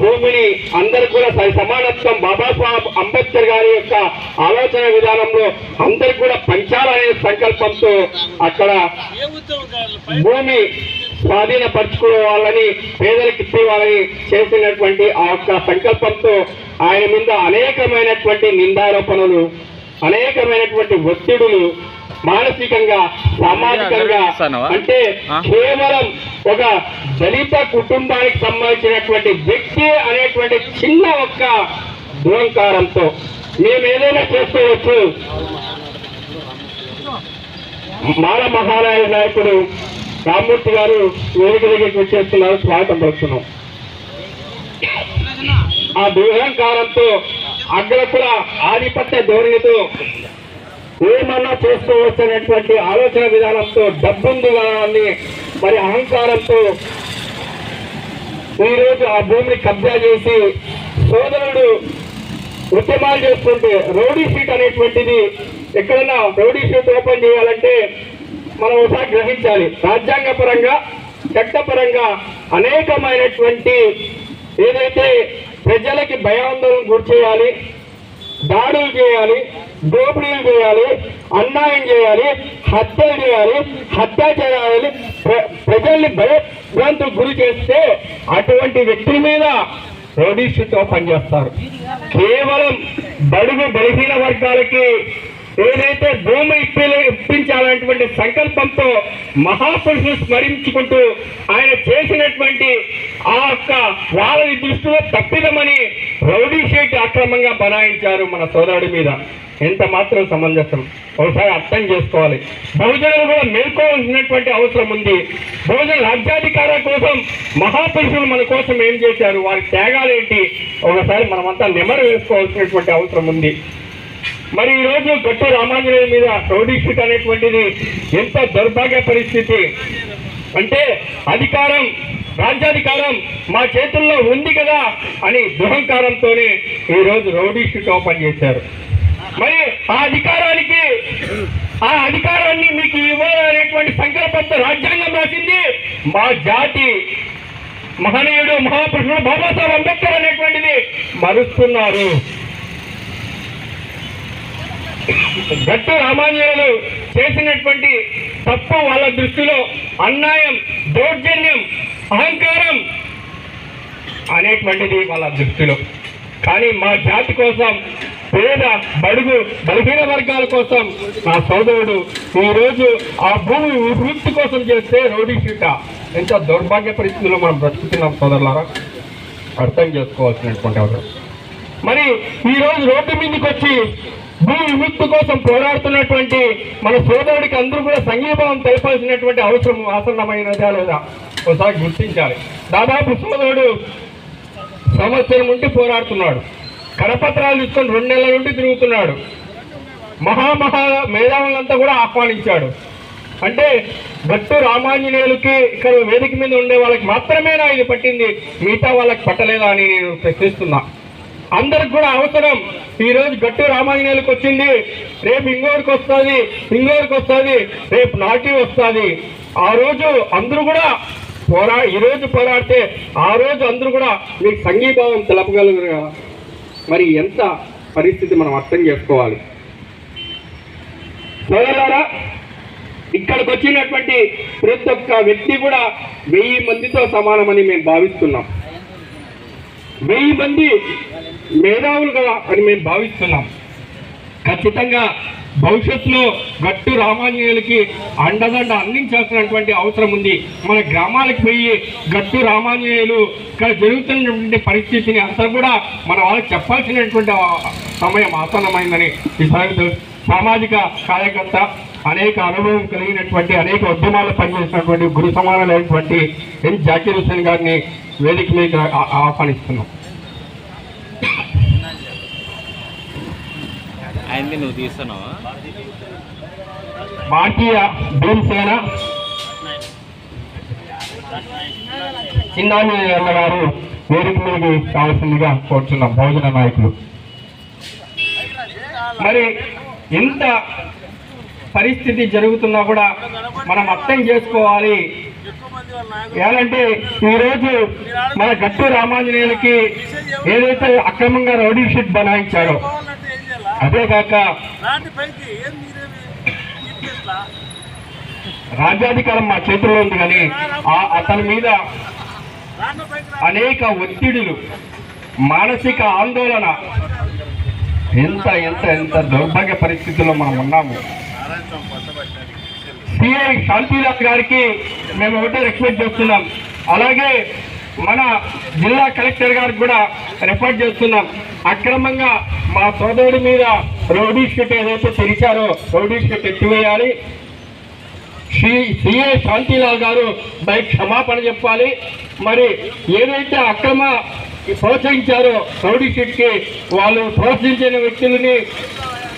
భూమిని అందరు కూడా సమానత్వం బాబాసాహెబ్ అంబేద్కర్ గారి యొక్క ఆలోచన విధానంలో అందరు కూడా పంచాలనే సంకల్పంతో అక్కడ భూమి స్వాధీనపరచుకోవాలని పేదలకు ఇచ్చేవాలని చేసినటువంటి ఆ యొక్క సంకల్పంతో ఆయన మీద అనేకమైనటువంటి నిందారోపణలు అనేకమైనటువంటి ఒత్తిడులు మానసికంగా సామాజికంగా అంటే కేవలం ఒక దళిత కుటుంబానికి సంబంధించినటువంటి వ్యక్తి అనేటువంటి చిన్న ఒక్క దురంకారంతో మేము ఏదైనా చేసుకోవచ్చు. మాల మహారాయ నాయకుడు రామ్మూర్తి గారు వేదిక దగ్గరికి వచ్చేస్తున్నారు స్వాగతం పలుకుతున్నాం. ఆ దురహంకారంతో అగ్రకుల ఆధిపత్య ధోరణితో ఏమన్నా చేసుకోవచ్చు అనేటువంటి ఆలోచన విధానంతో డబ్బుంది అని మరి అహంకారంతో ఈరోజు ఆ భూమిని కబ్జా చేసి సోదరుడు ఉద్యమాలు చేస్తుంటే రౌడీ షీట్ అనేటువంటిది ఎక్కడన్నా రౌడీ షీట్ ఓపెన్ చేయాలంటే మనం ఒకసారి గ్రహించాలి. రాజ్యాంగ పరంగా చట్టపరంగా అనేకమైనటువంటి ఏదైతే ప్రజలకి భయాందోళన గురి చేయాలి దాడులు చేయాలి దోపిడీలు చేయాలి అన్యాయం చేయాలి హత్యలు చేయాలి హత్యాచారాలు ప్ర- ప్రజల్ని భయభ్రాంతులకు గురి చేస్తే అటువంటి వ్యక్తుల మీద రౌడీషీతో పనిచేస్తారు. కేవలం బడుగు బలహీన వర్గాలకి ఏదైతే భూమి ఇప్పించాలనేటువంటి సంకల్పంతో మహాపురుషులు స్మరించుకుంటూ ఆయన చేసినటువంటి ఆ యొక్క వాళ్ళ దృష్టిలో తప్పిదమని రౌడీ షీట్ అక్రమంగా బనాయించారు మన సోదరుడి మీద. ఎంత మాత్రం సమంజసం. ఒకసారి అర్థం చేసుకోవాలి. బహుజనులు కూడా మేల్కోవాల్సినటువంటి అవసరం ఉంది. బహుజన రాజ్యాధికార కోసం మహాపురుషులు మన కోసం ఏం చేశారు? వారి త్యాగాలు ఏంటి? ఒకసారి మనమంతా నెమరు వేసుకోవాల్సినటువంటి అవసరం ఉంది. మరి ఈ రోజు గట్టు రామాంజనేయ మీద రౌడీ అనేటువంటిది ఎంత దౌర్భాగ్య పరిస్థితి? అంటే అధికారం రాజ్యాధికారం మా చేతుల్లో ఉంది కదా అని దుహంకారంతోనే ఈరోజు రోజు రౌడీ ఓపెన్ చేశారు. మరి ఆ అధికారానికి ఆ అధికారాన్ని మీకు ఇవ్వాలనేటువంటి సంకల్పంతో రాజ్యాంగం రాసింది మా జాతి మహనీయుడు మహాపురుషుడు బాబాసాహెబ్ అంబేద్కర్ అనేటువంటిది మరుస్తున్నారు. గట్టు రామాంజనేయులు చేసినటువంటి తప్పు వాళ్ళ దృష్టిలో అన్యాయం దౌర్జన్యం అహంకారం అనేటువంటిది వాళ్ళ దృష్టిలో. కానీ మా జాతి కోసం పేద బడుగు బలహీన వర్గాల కోసం నా సోదరుడు ఈ రోజు ఆ భూమి వృత్తి కోసం చేస్తే రౌడీ షీట ఎంత దౌర్భాగ్య పరిస్థితుల్లో మనం బ్రతుకుతున్నాం సోదరులారా? అర్థం చేసుకోవాల్సినటువంటి అవసరం. మరి ఈ రోజు రోడ్డు మీదకి వచ్చి భూ విముక్తి కోసం పోరాడుతున్నటువంటి మన సోదరుడికి అందరూ కూడా సంఘీభావం తెలపాల్సినటువంటి అవసరం ఆసన్నమైనదా లేదా? ఒకసారి గుర్తించాలి. దాదాపు సోదరుడు సంవత్సరం నుండి పోరాడుతున్నాడు. కరపత్రాలు తీసుకొని రెండు నెలల నుండి తిరుగుతున్నాడు. మహామహా మేధావులంతా కూడా ఆహ్వానించాడు. అంటే గట్టు రామాంజనేయులకి ఇక్కడ వేదిక మీద ఉండే వాళ్ళకి మాత్రమేనా ఇది పట్టింది? మిగతా వాళ్ళకి పట్టలేదా అని నేను ప్రశ్నిస్తున్నా. అందరికి కూడా అవసరం. ఈ రోజు గట్టు రామాంజనేయులకు వచ్చింది. రేపు ఇంగోరికి వస్తుంది. ఇంగోరికి వస్తుంది. రేపు నాటి వస్తుంది. ఆ రోజు అందరూ కూడా పోరా ఈ రోజు పోరాడితే ఆ రోజు అందరూ కూడా మీకు సంఘీభావం తెలపగలరు కదా. మరి ఎంత పరిస్థితి మనం అర్థం చేసుకోవాలి. సోదరులారా ఇక్కడికి వచ్చినటువంటి ప్రతి ఒక్క వ్యక్తి కూడా వెయ్యి మందితో సమానమని మేము భావిస్తున్నాం. వెయ్యి మంది మేధావులుగా అని మేము భావిస్తున్నాం. ఖచ్చితంగా భవిష్యత్తులో గట్టు రామాంజనేయులకి అండదండ అందించాల్సినటువంటి అవసరం ఉంది. మన గ్రామాలకు పోయి గట్టు రామాంజనేయులు ఇక్కడ జరుగుతున్నటువంటి పరిస్థితిని అంతా కూడా మన వాళ్ళకి చెప్పాల్సినటువంటి సమయం ఆసన్నమైందని ఈ సామాజిక కార్యకర్త అనేక అనుభవం కలిగినటువంటి అనేక ఉద్యమాలు పనిచేసినటువంటి గురు సమానమైనటువంటి ఎన్ జాకీర్ హుసేన్ గారిని వేదిక మీద ఆహ్వానిస్తున్నాం. భారతీయ భీమసేన చిన్నాని అన్న గారు వేదిక మీదకి కావాల్సిందిగా కోరుచున్నాం బహుజన నాయకులు. మరి ఇంత పరిస్థితి జరుగుతున్నా కూడా మనం అర్థం చేసుకోవాలి. ఏమంటే ఈరోజు మన గట్టు రామాంజనేయులకి ఏదైతే అక్రమంగా రౌడీ షీట్ బనాయించారో అదేకాక రాజ్యాధికారం మా చేతుల్లో ఉంది కానీ ఆ- అతని మీద అనేక ఒత్తిడులు మానసిక ఆందోళన ఎంత ఎంత ఎంత దౌర్భాగ్య పరిస్థితుల్లో మనం ఉన్నాము సిఐ శాంతిలాల్ గారికి మేము ఒకటే రిక్వెస్ట్ చేస్తున్నాం. అలాగే మన జిల్లా కలెక్టర్ గారికి కూడా రిపోర్ట్ చేస్తున్నాం. అక్రమంగా మా సోదరుడి మీద రౌడీ షీట్ ఏదైతే తెరిచారో రౌడీ షీట్ ఎత్తివేయాలి. శ్రీ సిఏ శాంతిలాల్ గారు బయట క్షమాపణ చెప్పాలి. మరి ఏదైతే అక్రమ ప్రోత్సహించారో రౌడీ షీట్కి వాళ్ళు ప్రోత్సహించిన వ్యక్తులని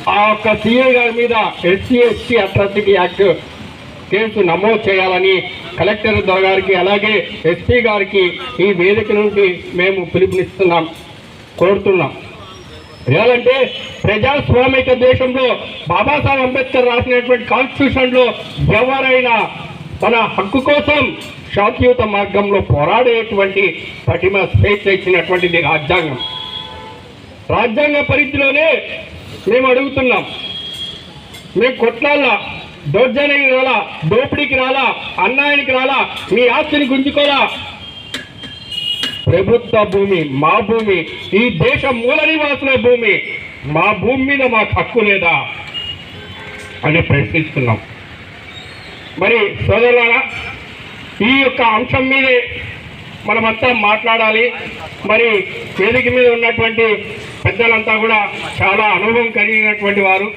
ఆ యొక్క సీఏ గారి మీద SC ST atrocity act case నమోదు చేయాలని కలెక్టర్ గారికి అలాగే ఎస్పీ గారికి ఈ వేదిక నుండి మేము పిలుపునిస్తున్నాం కోరుతున్నాం. ఏమంటే ప్రజాస్వామిక దేశంలో బాబాసాహెబ్ అంబేద్కర్ రాసినటువంటి కాన్స్టిట్యూషన్లో ఎవరైనా తన హక్కు కోసం శాంతియుత మార్గంలో పోరాడేటువంటి పటిమ స్వేచ్ఛ ఇచ్చినటువంటిది రాజ్యాంగం. రాజ్యాంగ పరిధిలోనే మేము అడుగుతున్నాం. మేము కొట్లాలా దౌర్జన్యకి రాలా దోపిడీకి రాలా అన్నాయనికి రాలా మీ ఆస్తిని గుంజుకోలా. ప్రభుత్వ భూమి మా భూమి ఈ దేశ మూల నివాసుల భూమి మా భూమి మీద మాకు హక్కు లేదా అని ప్రశ్నిస్తున్నాం. మరి సోదరులారా ఈ యొక్క అంశం మీదే మనమంతా మాట్లాడాలి. మరి వేదిక మీద ఉన్నటువంటి పెద్దలంతా కూడా చాలా అనుభవం కలిగినటువంటి వారు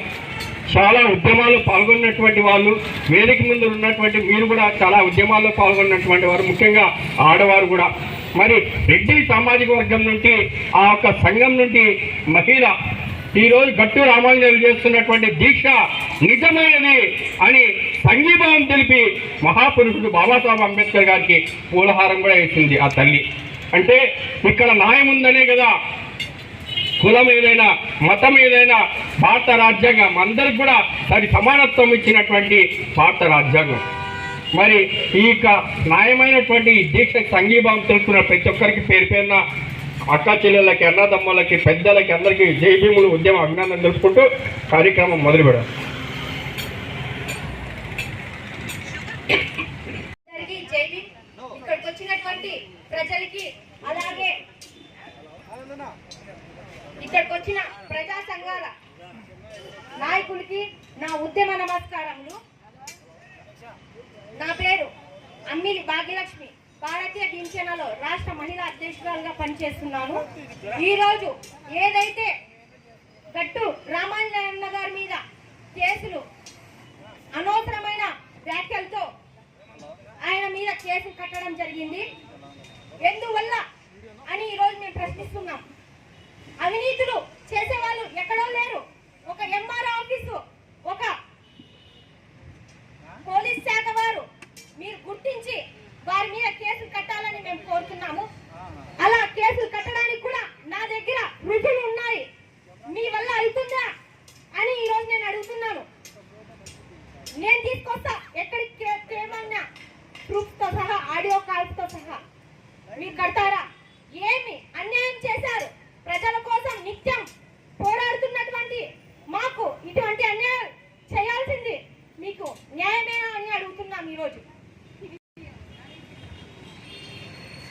చాలా ఉద్యమాలు పాల్గొన్నటువంటి వాళ్ళు వేదిక ముందు ఉన్నటువంటి మీరు కూడా చాలా ఉద్యమాల్లో పాల్గొన్నటువంటి వారు ముఖ్యంగా ఆడవారు కూడా. మరి రెడ్డి సామాజిక వర్గం నుండి ఆ యొక్క సంఘం నుండి మహిళ ఈరోజు గట్టు రామాంజనేయులు చేస్తున్నటువంటి దీక్ష నిజమైనది అని సంఘీభావం తెలిపి మహాపురుషుడు బాబాసాహెబ్ అంబేద్కర్ గారికి పూలహారం కూడా వేసింది ఆ తల్లి. అంటే ఇక్కడ న్యాయం ఉందనే కదా. కులం ఏదైనా మతం ఏదైనా భారత రాజ్యాంగం అందరికి కూడా దాని సమానత్వం ఇచ్చినటువంటి భారత రాజ్యాంగం. మరి ఈ యొక్క న్యాయమైనటువంటి దీక్ష సంఘీభావం తెలుపుతున్న ప్రతి ఒక్కరికి పేరు పేరున అక్క చెల్లెళ్ళకి అన్నదమ్ములకి పెద్దలకి అందరికీ జై భీములు ఉద్యమ అభినందన తెలుసుకుంటూ కార్యక్రమం మొదలు పెడదాం అందరికీ జై భీమ్. ఇక్కడికి వచ్చినటువంటి ప్రజలకి అలాగే ఇక్కడికి వచ్చిన ప్రజా సంఘాల నాయకులకి నా ఉద్యమ నమస్కారములు. నా పేరు అమ్మిలి భాగ్యలక్ష్మి. భారతీయ దించనలో రాష్ట్ర మహిళా అధ్యక్షురాలుగా పనిచేస్తున్నాను. ఈరోజు ఏదైతే గట్టు రామాంజనన్న గారి మీద కేసులు అనవసరమైన వ్యాఖ్యలతో ఆయన మీద కేసు కట్టడం జరిగింది. ఎందువల్ల అని ఈరోజు మేము ప్రశ్నిస్తున్నాం. అవినీతులు చేసేవాళ్ళు ఎక్కడో లేరు. ఒక ఎంఆర్ ఆఫీసు ఒక పోలీస్ శాఖ వారు మీరు గుర్తించి వారి మీద కేసులు కట్టాలని మేము కోరుతున్నాము. అలా కేసులు కట్టడానికి కూడా నా దగ్గర రుజువులు ఉన్నాయి. మీ వల్ల అవుతుందా అని ఈరోజు నేను అడుగుతున్నాను. నేను తీసుకొస్తా. ఎక్కడికి ఏమన్నా ప్రూఫ్తో సహా ఆడియో కాల్స్తో సహా. మీరు కడతారా? ఏమి అన్యాయం చేశారు? ప్రజల కోసం నిత్యం పోరాడుతున్నటువంటి మాకు ఇటువంటి అన్యాయం చేయాల్సింది మీకు న్యాయమేనా అని అడుగుతున్నాం ఈరోజు.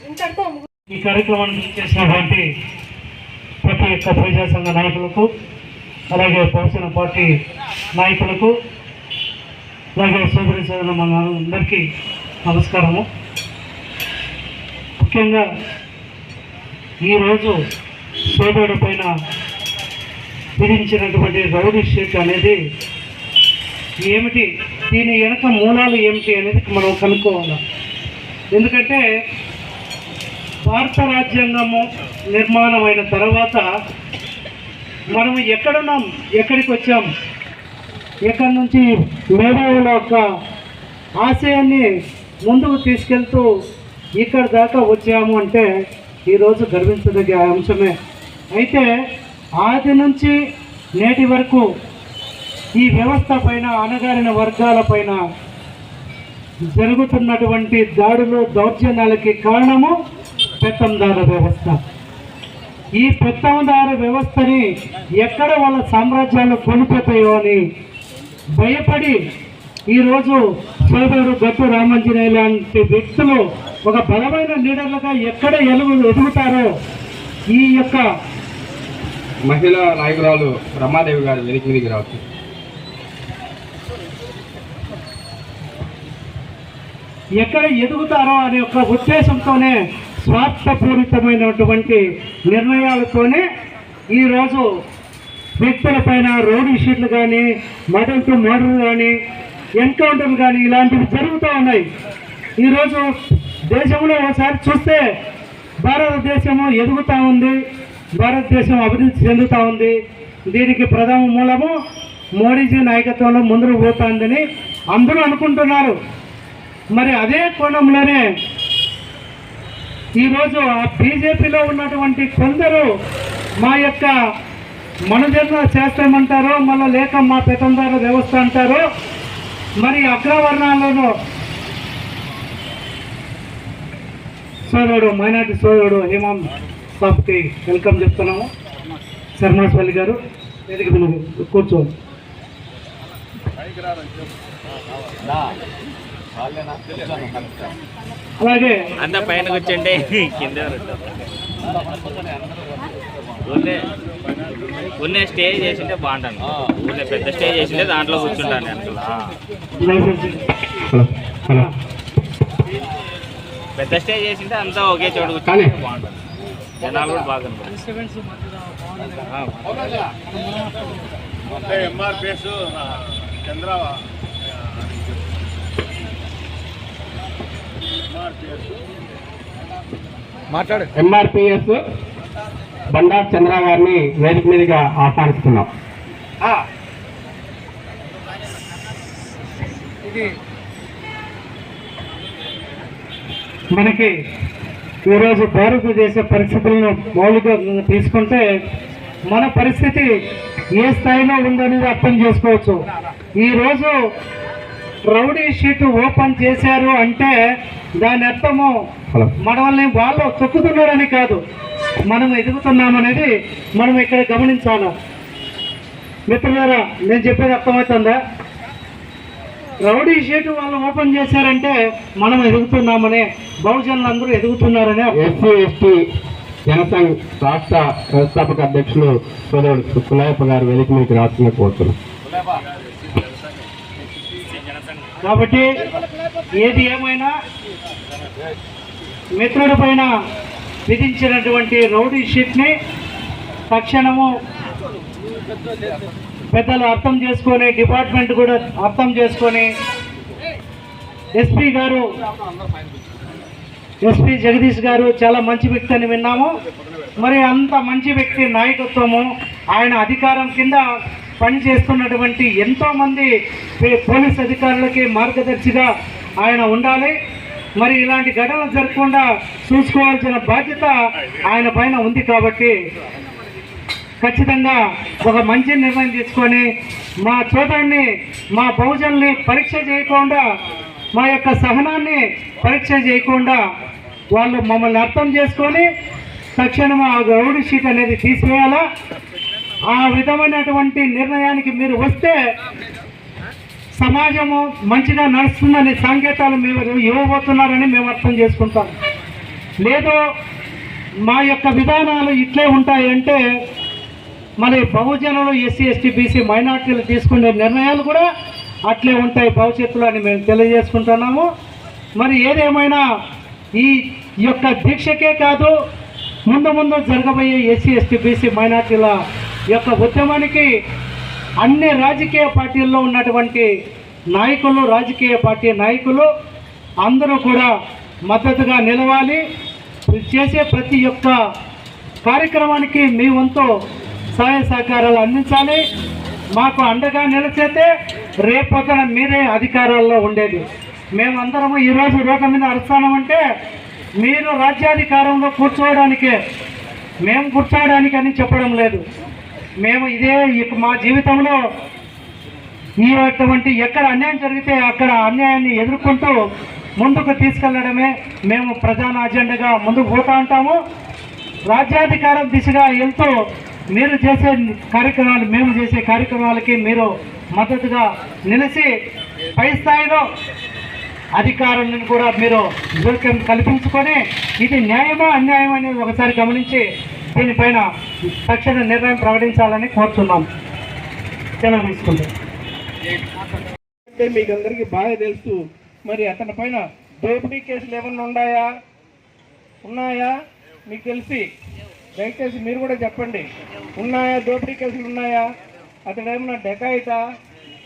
ఇంతటితో ఈ కార్యక్రమాన్ని చేసినటువంటి ప్రతి ఒక్క ప్రజా సంఘ నాయకులకు అలాగే బహుజన పార్టీ నాయకులకు అలాగే సోదరి సోదరు మన అందరికీ నమస్కారము. ముఖ్యంగా ఈరోజు సోదరుడి పైన విధించినటువంటి రౌడీ షీట్ అనేది ఏమిటి? దీని వెనక మూలాలు ఏమిటి అనేది మనం కనుక్కోవాలి. ఎందుకంటే భారత రాజ్యాంగము నిర్మాణమైన తర్వాత మనం ఎక్కడున్నాం? ఎక్కడికి వచ్చాం? ఎక్కడి నుంచి మేధావుల యొక్క ఆశయాన్ని ముందుకు తీసుకెళ్తూ ఇక్కడ దాకా వచ్చాము అంటే ఈరోజు గర్వించదగ్గ అంశమే. అయితే ఆది నుంచి నేటి వరకు ఈ వ్యవస్థ పైన అణగారిన వర్గాల పైన జరుగుతున్నటువంటి దాడులు దౌర్జన్యాలకి కారణము పెత్తందార వ్యవస్థ. ఈ పెత్తందార వ్యవస్థని ఎక్కడ వాళ్ళ సామ్రాజ్యాలు కొనిపోతాయో అని భయపడి ఈరోజు సోదరుడు గట్టు రామంజనే లాంటి వ్యక్తులు ఒక బలమైన లీడర్లుగా ఎక్కడ ఎలుగు ఎదుగుతారో ఈ యొక్క మహిళా నాయకురాలు రమాదేవి గారు వెనక్కి మీదకి రావచ్చు. ఎక్కడ ఎదుగుతారో అనే ఒక ఉద్దేశంతోనే స్వార్థపూరితమైనటువంటి నిర్ణయాలతోనే ఈరోజు వ్యక్తులపైన రోడ్ షీట్లు కానీ మర్డర్ టు మర్డర్ కానీ ఎన్కౌంటర్లు కానీ ఇలాంటివి జరుగుతూ ఉన్నాయి. ఈరోజు దేశంలో ఒకసారి చూస్తే భారతదేశము ఎదుగుతూ ఉంది. భారతదేశం అభివృద్ధి చెందుతూ ఉంది. దీనికి ప్రథమ మూలము మోడీజీ నాయకత్వంలో ముందుకు పోతుందని అందరూ అనుకుంటున్నారు. మరి అదే కోణంలోనే ఈరోజు ఆ బీజేపీలో ఉన్నటువంటి కొందరు మా యొక్క మనుజన్మ చేస్తామంటారో మళ్ళీ లేక మా పెతందారు వ్యవస్థ అంటారో మరి అగ్రవర్ణాలను సోదరుడు మైనార్టీ సోదరుడు హేమంత్ సాబ్కి వెల్కమ్ చెప్తున్నాము శర్మాస్వల్లి గారు వేదిక మీద కూర్చోండి అలాగే అంతా పైన కూర్చుంటే కింద ఊళ్ళే స్టే చేసింటే బాగుంటాను. ఊళ్ళే పెద్ద స్టే చేసింటే దాంట్లో కూర్చుంటాను హలో. పెద్ద స్టే చేసింటే అంతా ఒకే చోట. కూర్చుంటే బాగుంటుంది జనాలు కూడా బాగా అంటే ఎంఆర్పిఎస్ చంద్ర ఎంఆర్పిఎస్ ఎంఆర్పిఎస్ బండారు చంద్ర గారిని వేదిక మీదుగా ఆహ్వానిస్తున్నాం. మనకి ఈరోజు భారతదేశ పరిస్థితులను మౌలికంగా తీసుకుంటే మన పరిస్థితి ఏ స్థాయిలో ఉందనేది అర్థం చేసుకోవచ్చు. ఈరోజు రౌడీ షీట్ ఓపెన్ చేశారు అంటే దాని అర్థము మనల్ని వాళ్ళు తొక్కుతున్నారని కాదు మనం ఎదుగుతున్నామనేది మనం ఇక్కడ గమనించాలి. మిత్రులారా నేను చెప్పేది అర్థమవుతుందా? రౌడీ షీట్ వాళ్ళు ఓపెన్ చేశారంటే మనం ఎదుగుతున్నామనే బహుజనులు అందరూ ఎదుగుతున్నారనే. ఎస్సీ ఎస్టీ జనసంఘ్ రాష్ట్ర వ్యవస్థాపక అధ్యక్షులు సోదరుడు కులాయప్ప గారు వేదిక మీదకి రావాల్సిందిగా కోరుతున్నాం కాబట్టి ఏది ఏమైనా మిత్రుడి పైన విధించినటువంటి రౌడీ షీట్ని తక్షణము పెద్దలు అర్థం చేసుకొని డిపార్ట్మెంట్ కూడా అర్థం చేసుకొని ఎస్పీ గారు ఎస్పీ జగదీష్ గారు చాలా మంచి వ్యక్తి అని విన్నాము. మరి అంత మంచి వ్యక్తి నాయకత్వము ఆయన అధికారం కింద పనిచేస్తున్నటువంటి ఎంతోమంది పోలీస్ అధికారులకి మార్గదర్శిగా ఆయన ఉండాలి. మరి ఇలాంటి ఘటనలు జరగకుండా చూసుకోవాల్సిన బాధ్యత ఆయన పైన ఉంది కాబట్టి ఖచ్చితంగా ఒక మంచి నిర్ణయం తీసుకొని మా చోదరుని మా బహుజనుల్ని పరీక్ష చేయకుండా మా యొక్క సహనాన్ని పరీక్ష చేయకుండా వాళ్ళు మమ్మల్ని అర్థం చేసుకొని తక్షణం ఆ రౌడీ షీట్ అనేది తీసివేయాలా? ఆ విధమైనటువంటి నిర్ణయానికి మీరు వస్తే సమాజము మంచిగా నడుస్తుందనే సంకేతాలు మీరు ఇవ్వబోతున్నారని మేము అర్థం చేసుకుంటాం. లేదు మా యొక్క విధానాలు ఇట్లే ఉంటాయంటే మరి బహుజనులు ఎస్సీ ఎస్టీ బీసీ మైనార్టీలు తీసుకునే నిర్ణయాలు కూడా అట్లే ఉంటాయి భవిష్యత్తులో అని మేము తెలియజేసుకుంటున్నాము. మరి ఏదేమైనా ఈ యొక్క దీక్షకే కాదు ముందు ముందు జరగబోయే ఎస్సీ ఎస్టీ బీసీ మైనార్టీల యొక్క ఉద్యమానికి అన్ని రాజకీయ పార్టీల్లో ఉన్నటువంటి నాయకులు రాజకీయ పార్టీ నాయకులు అందరూ కూడా మద్దతుగా నిలవాలి. చేసే ప్రతి ఒక్క కార్యక్రమానికి మీ వంతు సహాయ సహకారాలు అందించాలి. మాకు అండగా నిలిచేతే రేపొద్దున మీరే అధికారాల్లో ఉండేది. మేమందరము ఈరోజు రోడ్ల మీద అరుస్తామంటే మీరు రాజ్యాధికారంలో కూర్చోవడానికే మేము కూర్చోవడానికి అని చెప్పడం లేదు. మేము ఇదే మా జీవితంలో ఈ అటువంటి ఎక్కడ అన్యాయం జరిగితే అక్కడ అన్యాయాన్ని ఎదుర్కొంటూ ముందుకు తీసుకెళ్ళడమే మేము ప్రధాన అజెండాగా ముందుకు పోతా ఉంటాము. రాజ్యాధికారం దిశగా వెళ్తూ మీరు చేసే కార్యక్రమాలు మేము చేసే కార్యక్రమాలకి మీరు మద్దతుగా నిలిచి పై స్థాయిలో అధికారులను కూడా మీరు జోక్యం కల్పించుకొని ఇది న్యాయమా అన్యాయమా అనేది ఒకసారి గమనించి దీనిపైన తక్షణ నిర్ణయం ప్రకటించాలని కోరుతున్నాం. సెలవు తీసుకుంటాం అంటే మీకు అందరికీ బాగా తెలుసు. మరి అతని పైన దోపిడీ కేసులు ఏమన్నా ఉన్నాయా? ఉన్నాయా? మీకు తెలిసి? దయచేసి మీరు కూడా చెప్పండి. ఉన్నాయా? దోపిడీ కేసులు ఉన్నాయా? అతడు ఏమన్నా డెకాయిటా?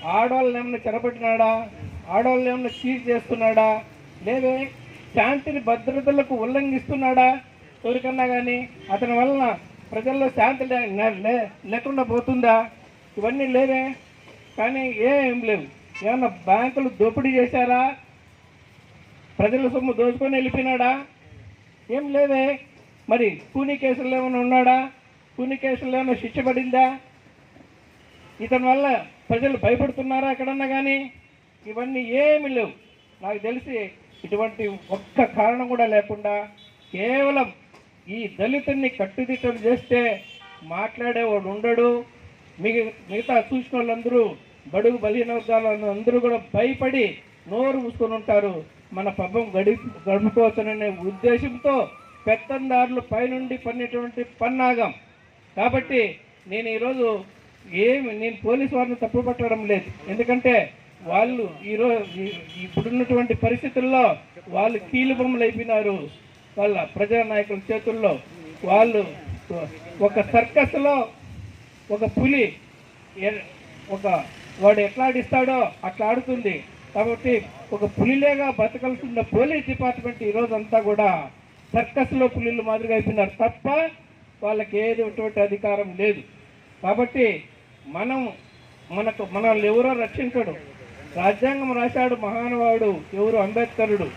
ఆడవాళ్ళని ఏమన్నా చెరపెట్టినాడా? ఆడవాళ్ళని ఏమన్నా చీజ్ చేస్తున్నాడా? లేదే శాంతిని భద్రతలకు ఉల్లంఘిస్తున్నాడా? ఎవరికన్నా కానీ అతని వలన ప్రజల్లో శాంతి లే- లే- లేకుండా పోతుందా? ఇవన్నీ లేవే. కానీ ఏం లేవు. ఏమన్నా బ్యాంకులు దోపిడీ చేశారా? ప్రజల సొమ్ము దోచుకొని వెళ్ళిపోయినాడా? ఏం లేదే మరి కూనీ ఏమైనా ఉన్నాడా? కూనీ ఏమైనా శిక్ష పడిందా? ఇతని వల్ల ప్రజలు భయపడుతున్నారా ఎక్కడన్నా కానీ ఇవన్నీ ఏమి లేవు. నాకు తెలిసి ఇటువంటి ఒక్క కారణం కూడా లేకుండా కేవలం ఈ దళితుల్ని కట్టుదిట్టం చేస్తే మాట్లాడేవాడు ఉండడు. మిగ మిగతా చూసిన వాళ్ళందరూ బడుగు బలహీన వర్గాలను అందరూ కూడా భయపడి నోరు మూసుకొని ఉంటారు. మన పబ్బం గడి గడుపుకోవచ్చుననే ఉద్దేశంతో పెత్తందారులు పైనుండి పన్నేటువంటి పన్నాగం. కాబట్టి నేను ఈరోజు ఏమి నేను పోలీసు వారిని తప్పు పట్టడం లేదు. ఎందుకంటే వాళ్ళు ఈరోజు ఇప్పుడున్నటువంటి పరిస్థితుల్లో వాళ్ళు కీలుబొమ్మలు అయిపోయినారు వాళ్ళ ప్రజా నాయకుల చేతుల్లో. వాళ్ళు ఒక సర్కస్లో ఒక పులి ఒక వాడు ఎట్లా ఆడిస్తాడో అట్లా ఆడుతుంది. కాబట్టి ఒక పులిలేగా బతకాల్సిన పోలీస్ డిపార్ట్మెంట్ ఈ కూడా సర్కస్లో పులిలు మాదిరిగా అయిపోయినారు తప్ప వాళ్ళకి ఏది అధికారం లేదు. కాబట్టి మనం మనకు మనల్ని ఎవరో రక్షించడు. రాజ్యాంగం రాశాడు మహానుభావుడు ఎవరు? అంబేద్కరుడు.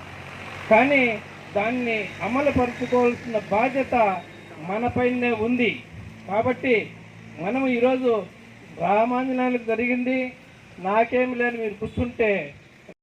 కానీ దాన్ని అమలు పరుచుకోవాల్సిన బాధ్యత మనపైనే ఉంది. కాబట్టి మనం ఈరోజు రామాంజనానికి జరిగింది. నాకేమి లేని మీరు కూర్చుంటే